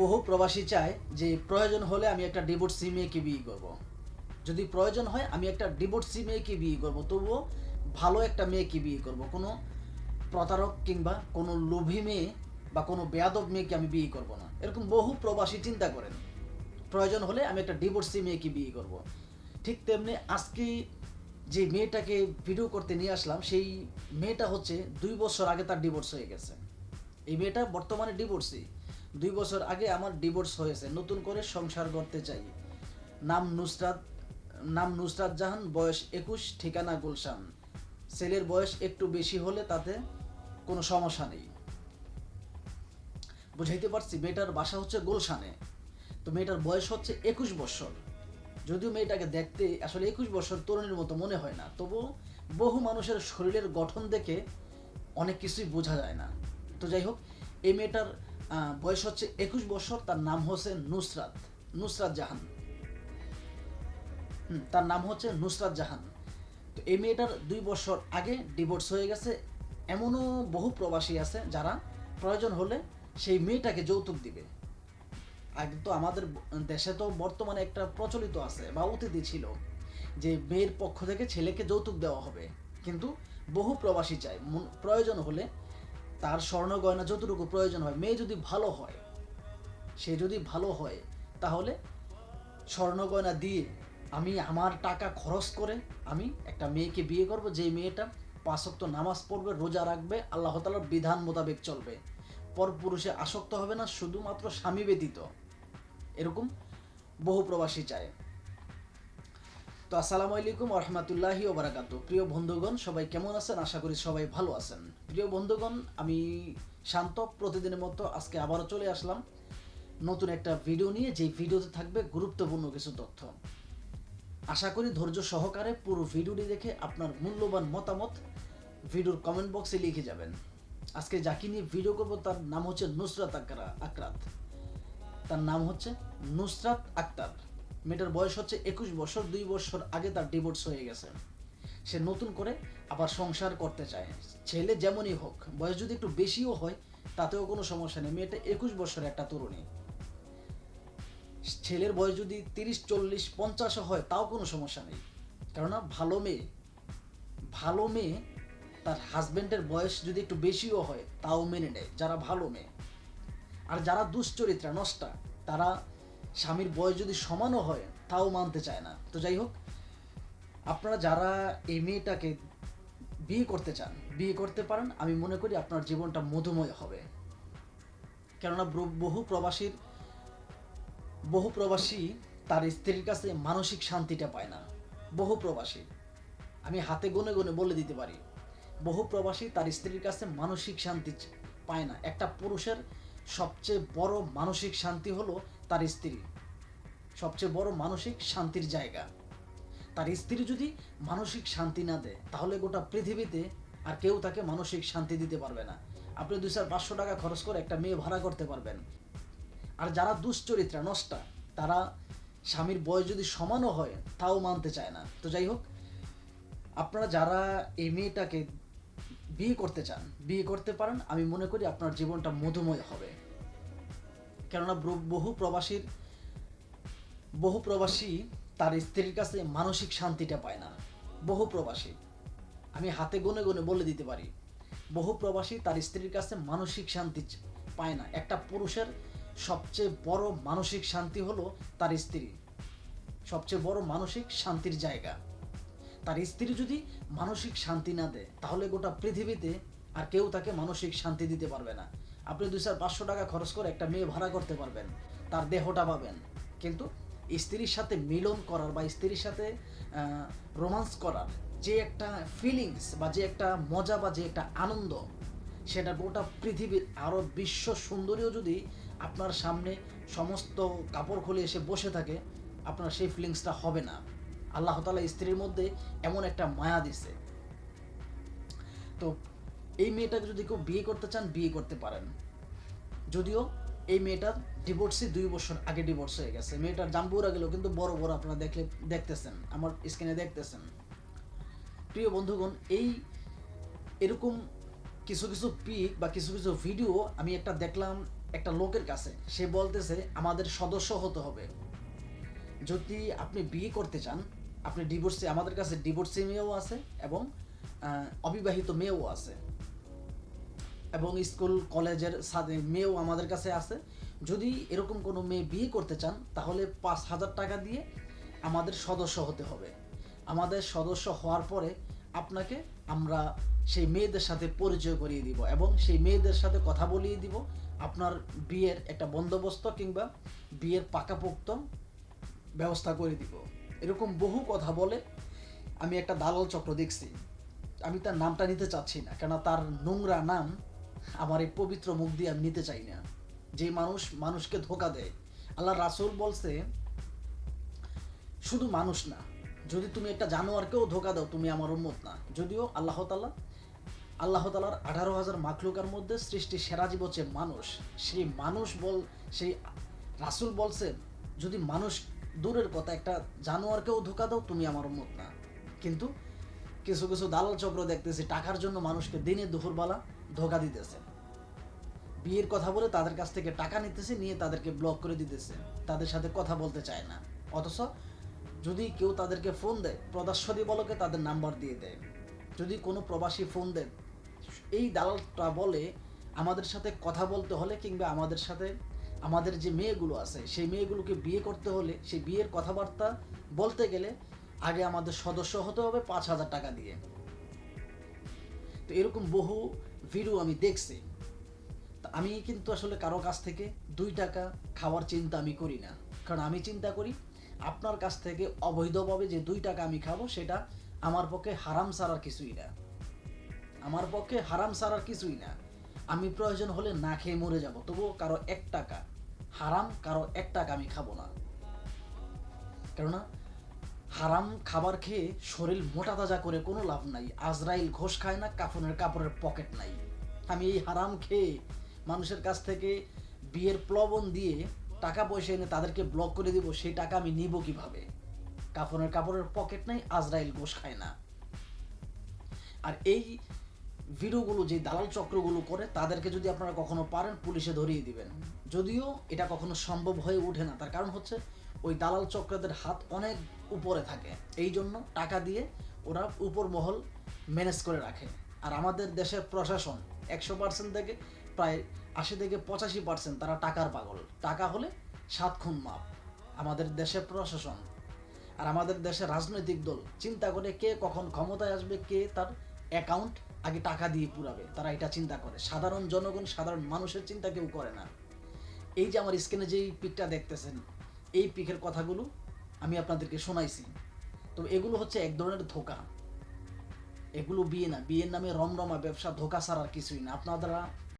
বহু প্রবাসী চায় যে প্রয়োজন হলে আমি একটা ডিভোর্সি মেয়েকে বিয়ে করব। যদি প্রয়োজন হয়, আমি একটা ডিভোর্সি মেয়েকে বিয়ে করব। তবুও ভালো একটা মেয়েকে বিয়ে করব। কোনো প্রতারক কিংবা কোনো লোভী মেয়ে বা কোনো বেয়াদব মেয়েকে আমি বিয়ে করব না। এরকম বহু প্রবাসী চিন্তা করেন, প্রয়োজন হলে আমি একটা ডিভোর্সি মেয়েকে বিয়ে করব। ঠিক তেমনি আজকে যে মেয়েটাকে ভিডিও করতে নিয়ে আসলাম, সেই মেয়েটা হচ্ছে দুই বছর আগে তার ডিভোর্স হয়ে গেছে। এই মেয়েটা বর্তমানে ডিভোর্সি দুই বছর আগে আমার ডিভোর্স হয়েছে, নতুন করে সংসার করতে চাই। নাম নুসরাত নাম নুসরাত জাহান, বয়স একুশ, ঠিকানা গুলশান। ছেলের বয়স একটু বেশি হলে তাতে কোনো সমস্যা নেই। বুঝাইতে পারছি, মেয়েটার বাসা হচ্ছে গুলশানে। তো মেয়েটার বয়স হচ্ছে একুশ বছর। যদিও মেয়েটাকে দেখতে আসলে একুশ বছর তরুণীর মতো মনে হয় না, তবু বহু মানুষের শরীরের গঠন দেখে অনেক কিছুই বোঝা যায় না। তো যাই হোক, এই মেয়েটার বয়স হচ্ছে একুশ বছর, তার নাম হচ্ছে নুসরাত নুসরাত জাহান। তার নাম হচ্ছে নুসরাত জাহান। তো এই মেয়েটার দুই বছর আগে ডিভোর্স হয়ে গেছে। এমনও বহু প্রবাসী আছে যারা প্রয়োজন হলে সেই মেয়েটাকে যৌতুক দিবে। আগে তো আমাদের দেশে তো বর্তমানে একটা প্রচলিত আছে বা অতীতি ছিল যে মেয়ের পক্ষ থেকে ছেলেকে যৌতুক দেওয়া হবে। কিন্তু বহু প্রবাসী চায় প্রয়োজন হলে তার স্বর্ণ গয়না যতটুকু প্রয়োজন হয়, মেয়ে যদি ভালো হয়, সে যদি ভালো হয়, তাহলে স্বর্ণ গয়না দিয়ে আমি আমার টাকা খরচ করে আমি একটা মেয়েকে বিয়ে করব যে মেয়েটা পাঁচক্ত নামাজ পড়বে, রোজা রাখবে, আল্লাহ তালার বিধান মোতাবেক চলবে। পর পুরুষে আসক্ত হবে না, শুধুমাত্র স্বামী ব্যতীত। এরকম বহু প্রবাসী চায়। তো আসসালামু আলাইকুম রহমতুল্লাহি ওবরাকাত প্রিয় বন্ধুগণ, সবাই কেমন আছেন? আশা করি সবাই ভালো আছেন। প্রিয় বন্ধুগণ, আমি শান্ত প্রতিদিনের মতো আজকে আবারও চলে আসলাম নতুন একটা ভিডিও নিয়ে। যেই ভিডিওতে থাকবে গুরুত্বপূর্ণ কিছু তথ্য। আশা করি ধৈর্য সহকারে পুরো ভিডিওটি দেখে আপনার মূল্যবান মতামত ভিডিওর কমেন্ট বক্সে লিখে যাবেন। আজকে যাকে নিয়ে ভিডিও করব তার নাম হচ্ছে নুসরাত আকরা আকরাত। তার নাম হচ্ছে নুসরাত আক্তার। মেয়েটার বয়স হচ্ছে একুশ বছর, দুই বছর আগে তার ডিভোর্স হয়ে গেছে। সে নতুন করে আবার সংসার করতে চায়। ছেলে যেমনই হোক, বয়স যদি একটু বেশিও হয়, তাতেও কোনো সমস্যা নেই। মেয়েটা একুশ বছরের একটা তরুণী। ছেলের বয়স যদি তিরিশ, চল্লিশ পঞ্চাশও হয়, তাও কোনো সমস্যা নেই। কেননা ভালো মেয়ে ভালো মেয়ে তার হাজবেন্ডের বয়স যদি একটু বেশিও হয়, তাও মেনে নেয়। যারা ভালো মেয়ে। আর যারা দুশ্চরিত্রা, নষ্টা, তারা স্বামীর বয়স যদি সমানও হয়, তাও মানতে চায় না। তো যাই হোক, আপনারা যারা এই মেয়েটাকে বিয়ে করতে চান, বিয়ে করতে পারেন, আমি মনে করি আপনার জীবনটা মধুময় হবে। কেননা বহু প্রবাসীর, বহু প্রবাসী তার স্ত্রীর কাছে মানসিক শান্তিটা পায় না। বহু প্রবাসী, আমি হাতে গুনে গুনে বলে দিতে পারি, বহু প্রবাসী তার স্ত্রীর কাছে মানসিক শান্তি পায় না। একটা পুরুষের সবচেয়ে বড় মানসিক শান্তি হলো তার স্ত্রী। সবচেয়ে বড় মানসিক শান্তির জায়গা। তার স্ত্রী যদি মানসিক শান্তি না দেয়, তাহলে গোটা পৃথিবীতে আর কেউ তাকে মানসিক শান্তি দিতে পারবে না। আপনি দুই চার পাঁচশো টাকা খরচ করে একটা মেয়ে ভাড়া করতে পারবেন। আর যারা দুশ্চরিত্রা, নষ্টা, তারা স্বামীর বয়স যদি সমানও হয়, তাও মানতে চায় না। তো যাই হোক, আপনারা যারা এই মেয়েটাকে বিয়ে করতে চান, বিয়ে করতে পারেন, আমি মনে করি আপনার জীবনটা মধুময় হবে। কেননা বহু প্রবাসীর বহু প্রবাসী তার স্ত্রীর কাছে মানসিক শান্তিটা পায় না। বহু প্রবাসী। আমি হাতে গুনে গুনে বলে দিতে পারি। বহু প্রবাসী তার স্ত্রীর কাছে মানসিক শান্তি পায় না। একটা পুরুষের সবচেয়ে বড় মানসিক শান্তি হলো তার স্ত্রী। সবচেয়ে বড় মানসিক শান্তির জায়গা। তার স্ত্রী যদি মানসিক শান্তি না দেয়, তাহলে গোটা পৃথিবীতে আর কেউ তাকে মানসিক শান্তি দিতে পারবে না। আপনি দুই চার পাঁচশো টাকা খরচ করে একটা মেয়ে ভাড়া করতে পারবেন, তার দেহটা পাবেন। কিন্তু স্ত্রীর সাথে মিলন করার বা স্ত্রীর সাথে রোমান্স করার যে একটা ফিলিংস বা যে একটা মজা বা যে একটা আনন্দ, সেটা গোটা পৃথিবীর আরও বিশ্ব সুন্দরীও যদি আপনার সামনে সমস্ত কাপড় খুলে এসে বসে থাকে, আপনার সেই ফিলিংসটা হবে না। আল্লাহ তালা স্ত্রীর মধ্যে এমন একটা মায়া দিছে। তো এই মেয়েটাকে যদি কেউ বিয়ে করতে চান, বিয়ে করতে পারেন। যদিও এই মেয়েটার ডিভোর্সই দুই বছর আগে ডিভোর্স হয়ে গেছে। মেয়েটার জাম্বুরা গেলেও কিন্তু বড় বড় আপনারা দেখলে দেখতেছেন, আমার স্ক্রিনে দেখতেছেন। প্রিয় বন্ধুগণ, এই এরকম কিছু কিছু পিক বা কিছু কিছু ভিডিও আমি একটা দেখলাম একটা লোকের কাছে। সে বলতেছে, আমাদের সদস্য হতে হবে। যদি আপনি বিয়ে করতে চান, আপনি ডিভোর্সে আমাদের কাছে ডিভোর্সি মেয়েও আছে এবং অবিবাহিত মেয়েও আছে। এবং স্কুল, কলেজের সাথে মেয়েও আমাদের কাছে আছে। যদি এরকম কোনো মেয়ে বিয়ে করতে চান, তাহলে পাঁচ হাজার টাকা দিয়ে আমাদের সদস্য হতে হবে। আমাদের সদস্য হওয়ার পরে আপনাকে আমরা সেই মেয়েদের সাথে পরিচয় করিয়ে দিব এবং সেই মেয়েদের সাথে কথা বলিয়ে দিব। আপনার বিয়ের একটা বন্দোবস্ত কিংবা বিয়ের পাকাপোক্ত ব্যবস্থা করে দিব। এরকম বহু কথা বলে আমি একটা দালাল চক্র দেখছি। আমি তার নামটা নিতে চাচ্ছি না কেন তার নোংরা নাম আমার এই পবিত্র মুখ দিয়ে আমি নিতে চাই না। যে মানুষ মানুষকে ধোকা দেয়। আল্লাহ রাসূল বলছে, শুধু মানুষ না, যদি তুমি একটা জানোয়ারকেও ধোকা দাও, তুমি আমার উন্মত না। যদিও আল্লাহ তালা আল্লাহ তালার আঠারো হাজার মাখলুকার মধ্যে সৃষ্টি সেরা জীব হচ্ছে মানুষ। সেই মানুষ বল, সেই রাসূল বলছে, যদি মানুষ দূরের কথা, একটা জানোয়ারকেও ধোকা দাও, তুমি আমার উন্মত না। কিন্তু কিছু কিছু দালাল চক্র দেখতেছি, টাকার জন্য মানুষকে দিনে দুপুরবেলা ধোকা দিতেছে। বিয়ের কথা বলে তাদের কাছ থেকে টাকা নিতেছে, নিয়ে তাদেরকে ব্লক করে দিতেছে। তাদের সাথে কথা বলতে চায় না। অথচ যদি কেউ তাদেরকে ফোন দেয় প্রদাস্বদী বলকে তাদের নাম্বার দিয়ে দেয়। যদি কোনো প্রবাসী ফোন দেয়, এই দালালটা বলে আমাদের সাথে কথা বলতে হলে কিংবা আমাদের সাথে, আমাদের যে মেয়েগুলো আছে, সেই মেয়েগুলোকে বিয়ে করতে হলে, সেই বিয়ের কথাবার্তা বলতে গেলে আগে আমাদের সদস্য হতে হবে পাঁচ হাজার টাকা দিয়ে। তো এরকম বহু ভিডিও আমি দেখছি। আমি কিন্তু আসলে কারও কাছ থেকে দুই টাকা খাওয়ার চিন্তা আমি করি না। কারণ আমি চিন্তা করি, আপনার কাছ থেকে অবৈধভাবে যে দুই টাকা আমি খাব, সেটা আমার পক্ষে হারাম সারার কিছুই না। আমার পক্ষে হারাম সারার কিছুই না। আমি প্রয়োজন হলে না খেয়ে মরে যাব, তবুও কারও এক টাকা। হারাম কারও এক টাকা আমি খাব না। কেননা হারাম খাবার খেয়ে শরীর মোটা তাজা করে কোনো লাভ নাই। আজরাইল ঘোষ খায় না, কাফনের কাপড়ের পকেট নাই। আমি এই হারাম খেয়ে মানুষের কাছ থেকে বিয়ের প্লবন দিয়ে টাকা পয়সা এনে তাদেরকে ব্লক করে দিব, সেই টাকা আমি নিব কীভাবে? কাফনের কাপড়ের পকেট নাই, আজরাইল ঘোষ খায় না। আর এই ভিডিওগুলো, যে দালাল চক্রগুলো করে, তাদেরকে যদি আপনারা কখনো পারেন, পুলিশে ধরিয়ে দিবেন। যদিও এটা কখনো সম্ভব হয়ে ওঠে না, তার কারণ হচ্ছে ওই দালাল চক্রদের হাত অনেক উপরে থাকে। এই জন্য টাকা দিয়ে ওরা উপর মহল ম্যানেজ করে রাখে। আর আমাদের দেশের প্রশাসন একশো পার্সেন্ট থেকে প্রায় আশি থেকে পঁচাশি পার্সেন্ট তারা টাকার পাগল। টাকা হলে সাত খুন মাপ। আমাদের দেশের প্রশাসন আর আমাদের দেশের রাজনৈতিক দল, চিন্তা করে কে কখন ক্ষমতায় আসবে, কে তার অ্যাকাউন্ট আগে টাকা দিয়ে পুরাবে। তারা এটা চিন্তা করে। সাধারণ জনগণ, সাধারণ মানুষের চিন্তা কেউ করে না। এই যে আমার স্ক্রিনে যেই পিকটা দেখতেছেন, এই পিকের কথাগুলো আমি আপনাদেরকে শোনাইছি। তো এগুলো হচ্ছে এক ধরনের ধোকা। এগুলো বিয়ে না, বিয়ের নামে রমরমা ব্যবসা ধোকা ছাড়ার কিছুই না। আপনারা